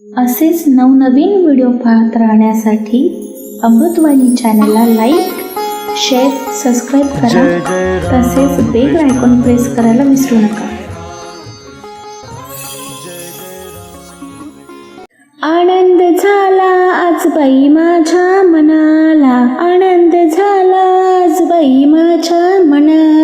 असेच नवनवीन व्हिडिओ पाहत राहण्यासाठी अमृतवाणी चॅनलला लाईक शेअर सबस्क्राईब करा. तसेच बेल आयकॉन प्रेस करायला विसरू नका. आनंद झाला आज बाई माझ्या मनाला. आनंद झाला आज बाई माझ्या मनाला.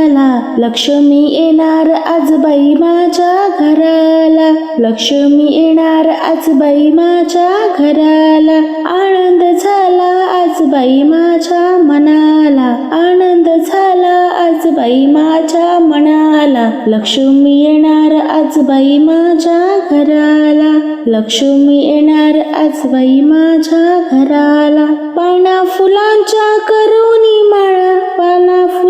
लक्ष्मी येणार आज बाई माझ्या घराला. लक्ष्मी येणार आज बाई माझ्या घराला. आनंद झाला आज बाई माझ्या मनाला. आनंद झाला आज बाई माझ्या मनाला. लक्ष्मी येणार आज बाई माझ्या घराला. लक्ष्मी येणार आज बाई माझ्या घराला. पाना फुलांच्या करुणी माळा पाना फुला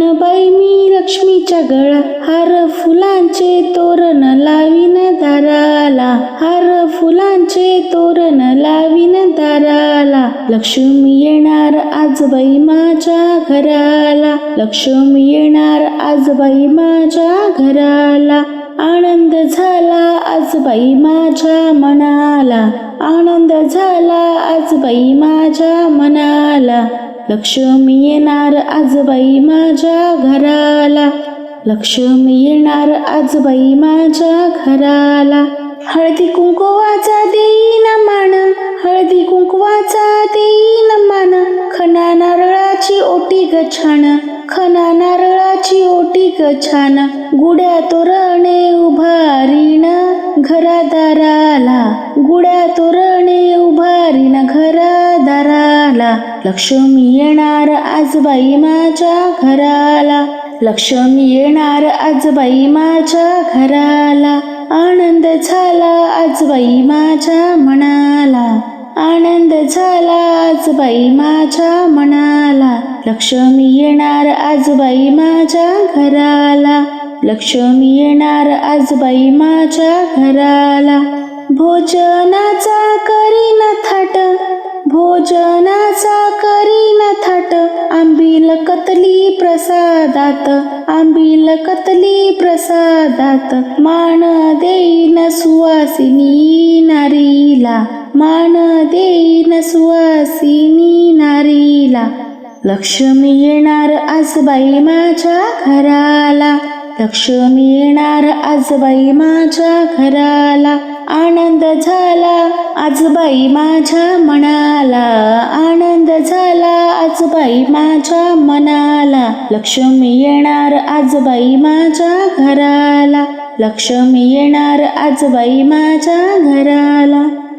बाई मी लक्ष्मीच्या गळा हार फुलांचे तोरण लावीन दाराला. हार फुलांचे तोरण लावीन दाराला. लक्ष्मी येणार आज बाई माझ्या घराला. लक्ष्मी येणार आज बाई माझ्या घराला. आनंद झाला आज बाई माझ्या मनाला. आनंद झाला आज बाई माझ्या मनाला. लक्ष्मी येणार आज बाई माझ्या घराला. लक्ष्मी येणार आज बाई माझ्या घराला. हळदी कुंकवाचा देईन मान हळदी कुंकवाचा देईन मान. खना नारळाची ओटी ग छान खना नारळाची ओटी ग छान. गुड्या तोरणे उभारीन घरादाराला. गुड्या तोरणे उभारीन घरा लक्ष्मी येणार आज बाई माझ्या घराला. लक्ष्मी येणार आज बाई माझ्या घराला. आनंद झाला आज बाई माझ्या मनाला. आनंद झाला आज बाई माझ्या मनाला. लक्ष्मी येणार आज बाई माझ्या घराला. लक्ष्मी येणार आज बाई माझ्या घराला. भोजनाचा करीन थाट भोजनाचा करीन थाट आंबील कतली प्रसादात आंबील कतली प्रसादात. मान देईन सुवासिनी नारीला मान देईन सुवासिनी नारीला. लक्ष्मी येणार आज बाई माझ्या घराला लक्ष्मी येणार आज बाई माझ्या घराला. आनंद झाला. आज बाई माझ्या मनाला. आनंद झाला. आज बाई माझ्या मनाला. लक्ष्मी येणार आज बाई माझ्या घराला. लक्ष्मी येणार आज बाई माझ्या घराला.